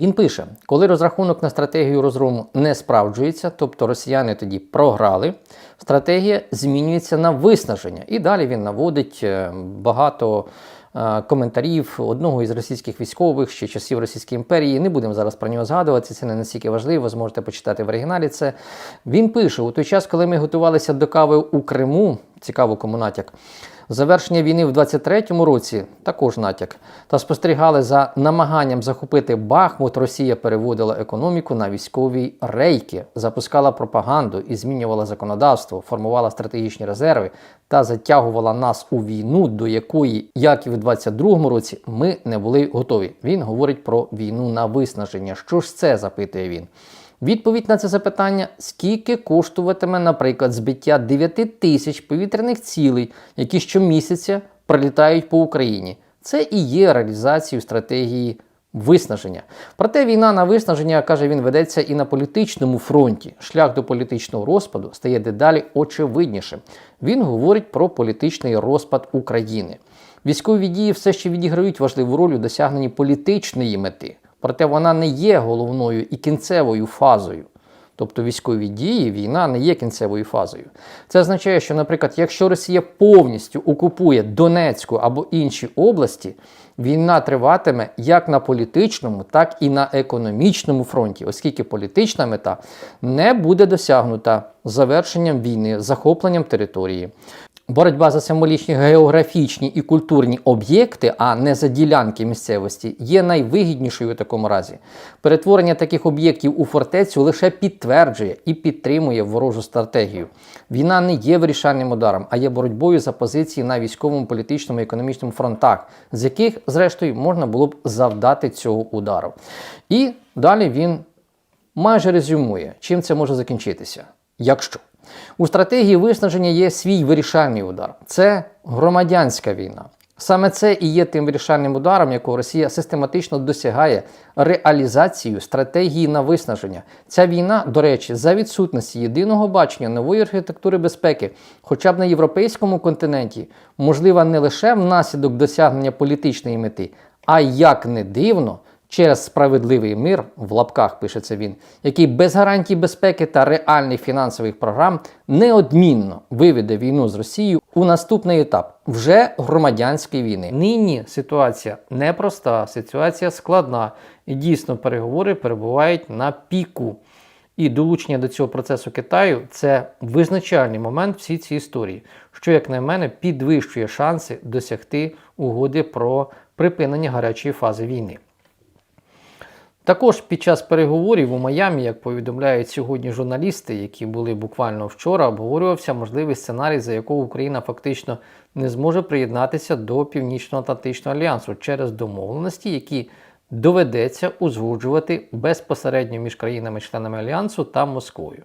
Він пише: коли розрахунок на стратегію розгрому не справджується, тобто росіяни тоді програли, стратегія змінюється на виснаження. І далі він наводить е, багато коментарів одного із російських військових ще часів Російської імперії. Не будемо зараз про нього згадувати, це не настільки важливо, зможете почитати в оригіналі це. Він пише: у той час, коли ми готувалися до кави у Криму, цікаво кому натяк. Завершення війни в 23-му році також натяк. Та спостерігали за намаганням захопити Бахмут. Росія переводила економіку на військові рейки, запускала пропаганду і змінювала законодавство, формувала стратегічні резерви та затягувала нас у війну, до якої, як і в 22-му році, ми не були готові. Він говорить про війну на виснаження. Що ж це запитує він? Відповідь на це запитання: скільки коштуватиме, наприклад, збиття 9 тисяч повітряних цілей, які щомісяця прилітають по Україні. Це і є реалізацією стратегії виснаження. Проте війна на виснаження, каже він, ведеться і на політичному фронті. Шлях до політичного розпаду стає дедалі очевиднішим. Він говорить про політичний розпад України. Військові дії все ще відіграють важливу роль у досягненні політичної мети. Проте вона не є головною і кінцевою фазою. Тобто військові дії, війна не є кінцевою фазою. Це означає, що, наприклад, якщо Росія повністю окупує Донецьку або інші області, війна триватиме як на політичному, так і на економічному фронті, оскільки політична мета не буде досягнута завершенням війни, захопленням території. Боротьба за символічні географічні і культурні об'єкти, а не за ділянки місцевості, є найвигіднішою у такому разі. Перетворення таких об'єктів у фортецю лише підтверджує і підтримує ворожу стратегію. Війна не є вирішальним ударом, а є боротьбою за позиції на військовому, політичному і економічному фронтах, з яких, зрештою, можна було б завдати цього удару. І далі він майже резюмує, чим це може закінчитися. Якщо у стратегії виснаження є свій вирішальний удар. Це громадянська війна. Саме це і є тим вирішальним ударом, якого Росія систематично досягає реалізацією стратегії на виснаження. Ця війна, до речі, за відсутності єдиного бачення нової архітектури безпеки, хоча б на європейському континенті, можлива не лише внаслідок досягнення політичної мети, а як не дивно, через справедливий мир, в лапках пишеться він, який без гарантій безпеки та реальних фінансових програм неодмінно виведе війну з Росією у наступний етап вже громадянської війни. Нині ситуація непроста, ситуація складна, і дійсно переговори перебувають на піку. І долучення до цього процесу Китаю це визначальний момент всій цій історії, що, як на мене, підвищує шанси досягти угоди про припинення гарячої фази війни. Також під час переговорів у Майамі, як повідомляють сьогодні журналісти, які були буквально вчора, обговорювався можливий сценарій, за якого Україна фактично не зможе приєднатися до Північно-Атлантичного альянсу через домовленості, які доведеться узгоджувати безпосередньо між країнами-членами альянсу та Москвою.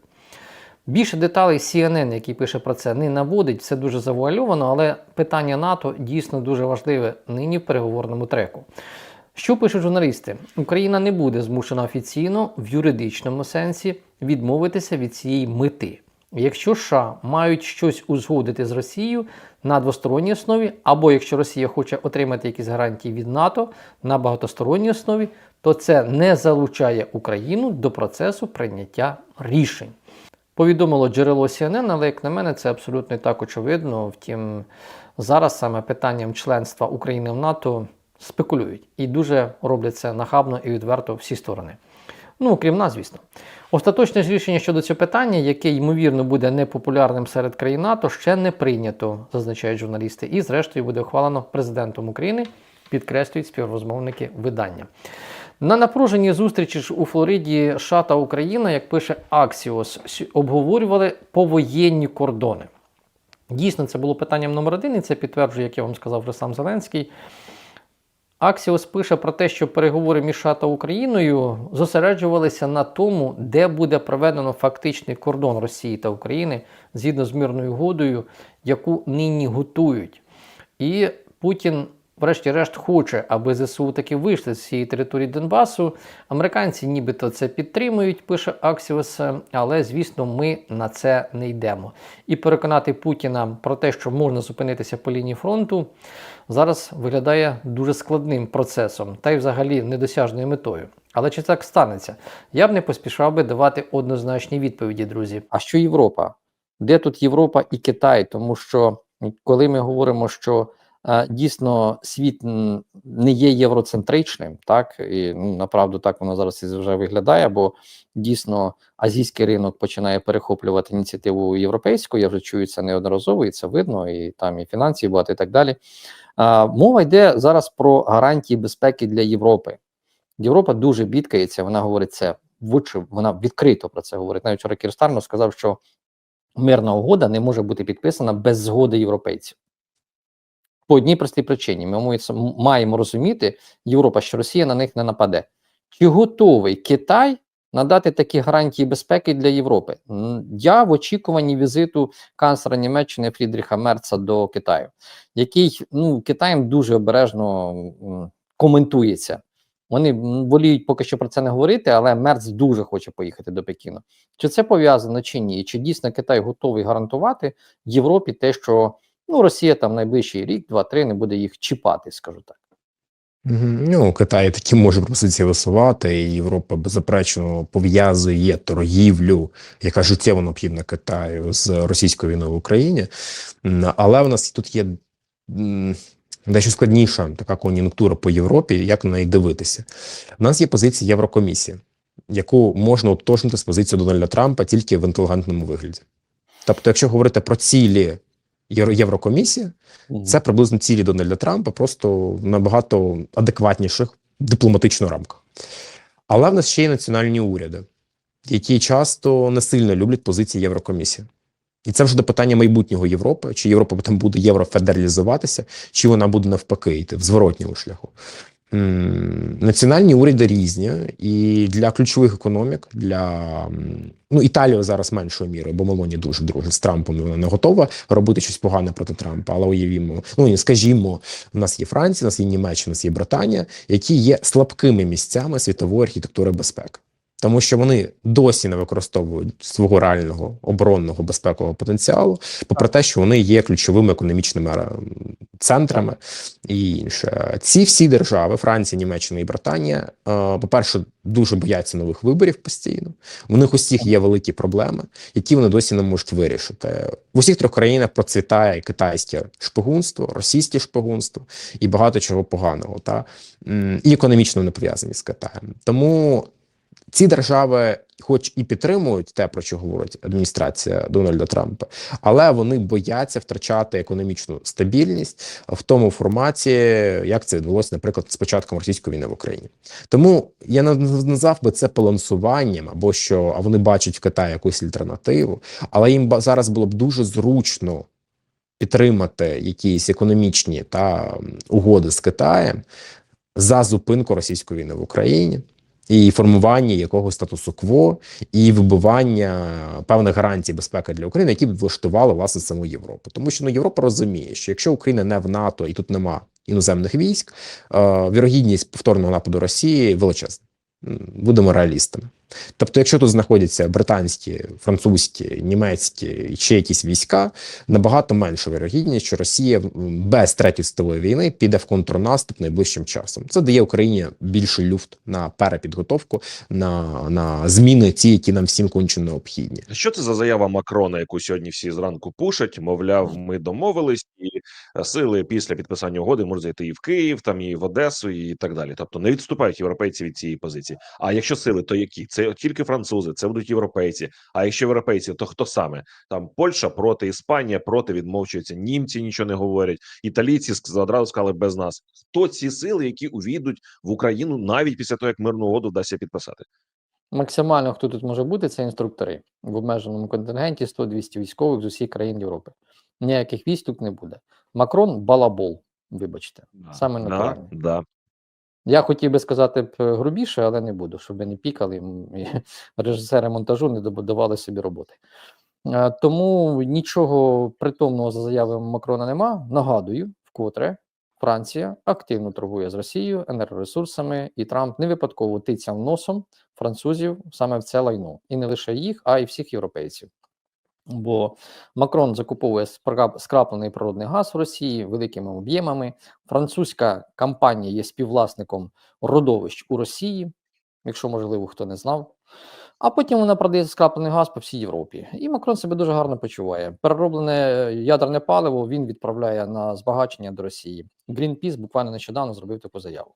Більше деталей CNN, який пише про це, не наводить, все дуже завуальовано, але питання НАТО дійсно дуже важливе нині в переговорному треку. Що пишуть журналісти? Україна не буде змушена офіційно в юридичному сенсі відмовитися від цієї мети. Якщо США мають щось узгодити з Росією на двосторонній основі, або якщо Росія хоче отримати якісь гарантії від НАТО на багатосторонній основі, то це не залучає Україну до процесу прийняття рішень. Повідомило джерело CNN, але як на мене, це абсолютно так очевидно. Втім, зараз саме питанням членства України в НАТО спекулюють і дуже роблять це нахабно і відверто всі сторони. Ну, крім нас, звісно. Остаточне рішення щодо цього питання, яке ймовірно буде непопулярним серед країн НАТО, ще не прийнято, зазначають журналісти, і, зрештою, буде ухвалено президентом України, підкреслюють співрозмовники видання. На напруженій зустрічі ж у Флориді США та Україна, як пише Axios, обговорювали повоєнні кордони. Дійсно, це було питанням номер один, і це підтверджує, як я вам сказав вже сам Зеленський. Аксіос пише про те, що переговори між США та Україною зосереджувалися на тому, де буде проведено фактичний кордон Росії та України згідно з мирною угодою, яку нині готують. І Путін врешті-решт, хоче, аби ЗСУ таки вийшли з цієї території Донбасу. Американці нібито це підтримують, пише Аксіос, але звісно, ми на це не йдемо. І переконати Путіна про те, що можна зупинитися по лінії фронту, зараз виглядає дуже складним процесом та й взагалі недосяжною метою. Але чи так станеться? Я б не поспішав би давати однозначні відповіді, друзі. А що Європа? Де тут Європа і Китай? Тому що коли ми говоримо, що дійсно світ не є євроцентричним, так і ну, направду так воно зараз і вже виглядає, бо дійсно азійський ринок починає перехоплювати ініціативу європейську. Я вже чую це неодноразово, і це видно, і там і фінансів багато, і так далі. А, мова йде зараз про гарантії безпеки для Європи. Європа дуже бідкається, вона говорить це вочі, вона відкрито про це говорить. Навіть вчора сказав, що мирна угода не може бути підписана без згоди європейців. По одній простій причині ми маємо- розуміти, Європа, що Росія на них не нападе. Чи готовий Китай надати такі гарантії безпеки для Європи? Я в очікуванні візиту канцлера Німеччини Фрідріха Мерца до Китаю, який ну, Китаєм дуже обережно коментується. Вони воліють поки що про це не говорити, але Мерц дуже хоче поїхати до Пекіну. Чи це пов'язано чи ні? Чи дійсно Китай готовий гарантувати Європі те, що ну Росія там найближчий рік, два-три не буде їх чіпати, скажу так. Ну, Китай таки може пропозиції висувати, і Європа беззаперечно пов'язує торгівлю, яка життєво необхідна Китаю з російською війною в Україні. Але в нас тут є дещо складніша така кон'юнктура по Європі, як на неї дивитися. У нас є позиція Єврокомісії, яку можна уточнити з позицією Дональда Трампа тільки в інтелігентному вигляді. Тобто, якщо говорити про цілі Євро- Єврокомісії, це приблизно цілі Дональда Трампа, просто набагато адекватніших дипломатично рамках. Але в нас ще й національні уряди, які часто не сильно люблять позиції Єврокомісії. І це вже до питання майбутнього Європи, чи Європа там буде єврофедералізуватися, чи вона буде навпаки йти в зворотньому шляху. Національні уряди різні, і для ключових економік, для ну Італія зараз меншою мірою, бо Мелоні дуже дружить з Трампом. Вона не готова робити щось погане проти Трампа. Але уявімо, ну скажімо, у нас є Франція, у нас є Німеччина, у нас є Британія, які є слабкими місцями світової архітектури безпеки. Тому що вони досі не використовують свого реального оборонного безпекового потенціалу, попри те, що вони є ключовими економічними центрами і інше. Ці всі держави, Франція, Німеччина і Британія, е, по-перше, дуже бояться нових виборів постійно. У них усіх є великі проблеми, які вони досі не можуть вирішити. В усіх трьох країнах процвітає китайське шпигунство, російське шпигунство і багато чого поганого, та і економічно не пов'язані з Китаєм. Тому ці держави, хоч і підтримують те, про що говорить адміністрація Дональда Трампа, але вони бояться втрачати економічну стабільність в тому форматі, як це відбулося, наприклад, з початком російської війни в Україні. Тому я назвав би це балансуванням, або що а вони бачать в Китаї якусь альтернативу, але їм зараз було б дуже зручно підтримати якісь економічні та угоди з Китаєм за зупинку російської війни в Україні. І формування якогось статусу кво, і вибивання певних гарантій безпеки для України, які б влаштували власне саму Європу. Тому що ну Європа розуміє, що якщо Україна не в НАТО і тут нема іноземних військ, е, вірогідність повторного нападу Росії величезна. Будемо реалістами. Тобто, якщо тут знаходяться британські, французькі, німецькі ще якісь війська, набагато менша вірогідність, що Росія без третьої світової війни піде в контрнаступ найближчим часом. Це дає Україні більше люфт на перепідготовку, на, на зміни, ті, які нам всім конче необхідні. Що це за заява Макрона, яку сьогодні всі зранку пушать? Мовляв, ми домовились, і е, сили після підписання угоди можуть зайти і в Київ, там і в Одесу, і так далі. Тобто не відступають європейці від цієї позиції. А якщо сили, то які? Це тільки французи, це будуть європейці. А якщо європейці, то хто саме? Там Польща проти, Іспанія проти відмовчується. Німці нічого не говорять. Італійці одразу сказали без нас. Хто ці сили, які увійдуть в Україну навіть після того, як мирну угоду вдасться підписати? Максимально хто тут може бути, це інструктори в обмеженому контингенті 100-200 військових з усіх країн Європи. Ніяких військ тут не буде. Макрон балабол, вибачте. Саме да, да. Я хотів би сказати б е, грубіше, але не буду, щоб ви не пікали і режисери монтажу не добудували собі роботи. Е, Тому нічого притомного за заявами Макрона нема. Нагадую, вкотре Франція активно торгує з Росією енергоресурсами, і Трамп не випадково тицяв носом французів саме в це лайно, і не лише їх, а й всіх європейців. Бо Макрон закуповує скраплений природний газ в Росії великими об'ємами. Французька компанія є співвласником родовищ у Росії, якщо можливо хто не знав. А потім вона продає скраплений газ по всій Європі. І Макрон себе дуже гарно почуває. Перероблене ядерне паливо він відправляє на збагачення до Росії. Greenpeace буквально нещодавно зробив таку заяву.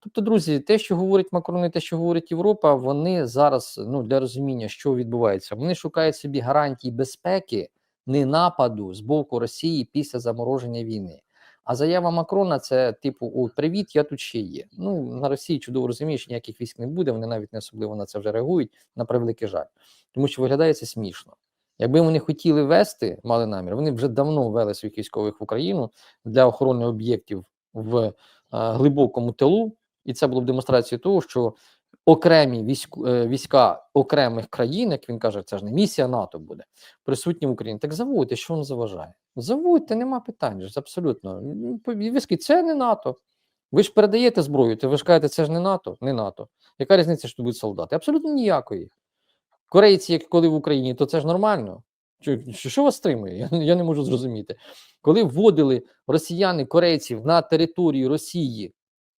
Тобто, друзі, те, що говорить Макрон, і те, що говорить Європа, вони зараз ну для розуміння, що відбувається, вони шукають собі гарантій безпеки, не нападу з боку Росії після замороження війни. А заява Макрона це типу: О, привіт, я тут ще є. Ну на Росії чудово розумієш, ніяких військ не буде. Вони навіть не особливо на це вже реагують на превеликий жаль, тому що виглядає це смішно. Якби вони хотіли вести, мали намір, вони вже давно ввели своїх військових в Україну для охорони об'єктів в е, глибокому тилу, і це було б демонстрацією того, що окремі військ, е, війська окремих країн, як він каже, це ж не місія НАТО буде присутні в Україні. Так заводьте, що вам заважає? Заводьте, нема питань. ж, Абсолютно. Ну, скажіть, це не НАТО. Ви ж передаєте зброю, то ви ж кажете, це ж не НАТО, не НАТО. Яка різниця, що будуть солдати? Абсолютно ніякої. Корейці, як коли в Україні, то це ж нормально. Що вас стримує? Я, я не можу зрозуміти. Коли вводили росіяни корейців на територію Росії,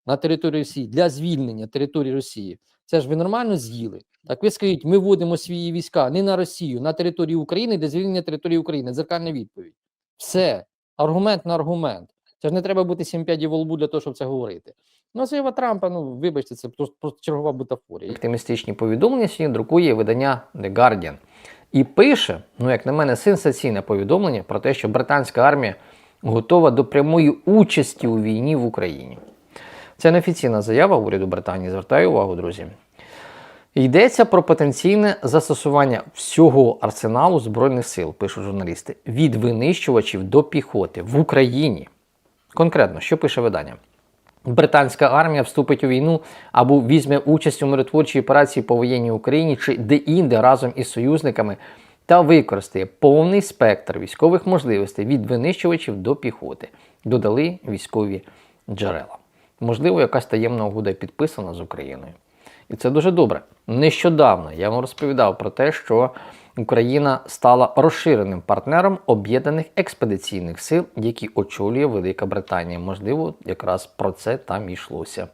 на територію Росії для звільнення території Росії, це ж ви нормально з'їли. Так ви скажіть, ми вводимо свої війська не на Росію, на територію України, де звільнення території України. Дзеркальна відповідь. Все. Аргумент на аргумент. Це ж не треба бути 7-5 во лбу для того, щоб це говорити. Ну, заява Трампа, ну вибачте, це просто, просто чергова бутафорія. Оптимістичні повідомлення сьогодні друкує видання The Guardian. І пише, ну як на мене, сенсаційне повідомлення про те, що британська армія готова до прямої участі у війні в Україні. Це неофіційна заява уряду Британії. Звертаю увагу, друзі. Йдеться про потенційне застосування всього арсеналу збройних сил, пишуть журналісти, від винищувачів до піхоти в Україні. Конкретно, що пише видання? Британська армія вступить у війну або візьме участь у миротворчій операції по воєнній Україні чи де-інде разом із союзниками та використає повний спектр військових можливостей від винищувачів до піхоти, додали військові джерела. Можливо, якась таємна угода підписана з Україною. І це дуже добре. Нещодавно я вам розповідав про те, що Україна стала розширеним партнером об'єднаних експедиційних сил, які очолює Велика Британія. Можливо, якраз про це там йшлося.